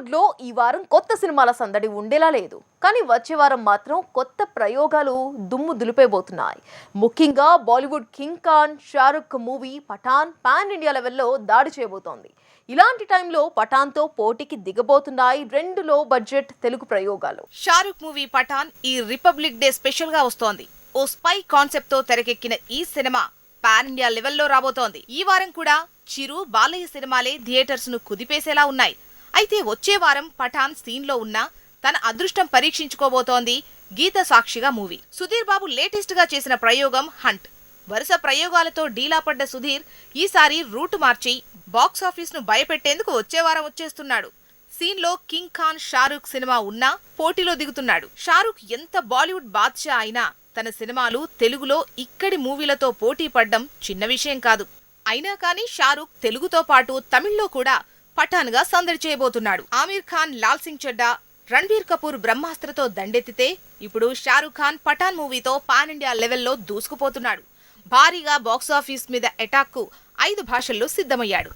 బాలీవుడ్లో ఈ వారం కొత్త సినిమాల సందడి ఉండేలా లేదు. కానీ వచ్చే వారం మాత్రం కొత్త ప్రయోగాలు దుమ్ము దులిపేబోతున్నాయి. ముఖ్యంగా Bollywood king Khan Shahrukh movie Pathaan pan India లెవెల్లో దాడి చేయబోతోంది. ఇలాంటి టైంలో పఠాన్తో పోటీకి దిగబోతున్నాయి రెండు లో బడ్జెట్ తెలుగు ప్రయోగాలు. షారుఖ్ మూవీ పఠాన్ ఈ రిపబ్లిక్ డే స్పెషల్గా వస్తోంది. ఓ స్పై కాన్సెప్ట్తో తెరకెక్కిన ఈ సినిమా పాన్ ఇండియా లెవెల్లో రాబోతోంది. ఈ వారం కూడా చిరు బాలయ్య సినిమాలే థియేటర్స్ను కుదిపేసేలా ఉన్నాయి. అయితే వచ్చే వారం పఠాన్ సీన్లో ఉన్న తన అదృష్టం పరీక్షించుకోబోతోంది గీత సాక్షిగా మూవీ. సుధీర్ బాబు లేటెస్ట్గా చేసిన ప్రయోగం హంట్. వరుస ప్రయోగాలతో డీలా పడ్డ సుధీర్ ఈసారి రూట్ మార్చి బాక్సాఫీస్ను భయపెట్టేందుకు వచ్చే వారం వచ్చేస్తున్నాడు. సీన్లో కింగ్ ఖాన్ షారూక్ సినిమా ఉన్నా పోటీలో దిగుతున్నాడు. షారూక్ ఎంత బాలీవుడ్ బాద్షా అయినా తన సినిమాలు తెలుగులో ఇక్కడి మూవీలతో పోటీ పడ్డం చిన్న విషయం కాదు. అయినా కానీ షారూక్ తెలుగుతో పాటు తమిళ్ళో కూడా పఠాన్గా సందడి చేయబోతున్నాడు. ఆమీర్ ఖాన్ లాల్ సింగ్ చెడ్డా రణ్బీర్ కపూర్ బ్రహ్మాస్త్రతో దండెత్తితే ఇప్పుడు షారూఖ్ ఖాన్ పఠాన్ మూవీతో పాన్ ఇండియా లెవెల్లో దూసుకుపోతున్నాడు. భారీగా బాక్సాఫీస్ మీద అటాక్కు ఐదు భాషల్లో సిద్ధమయ్యాడు.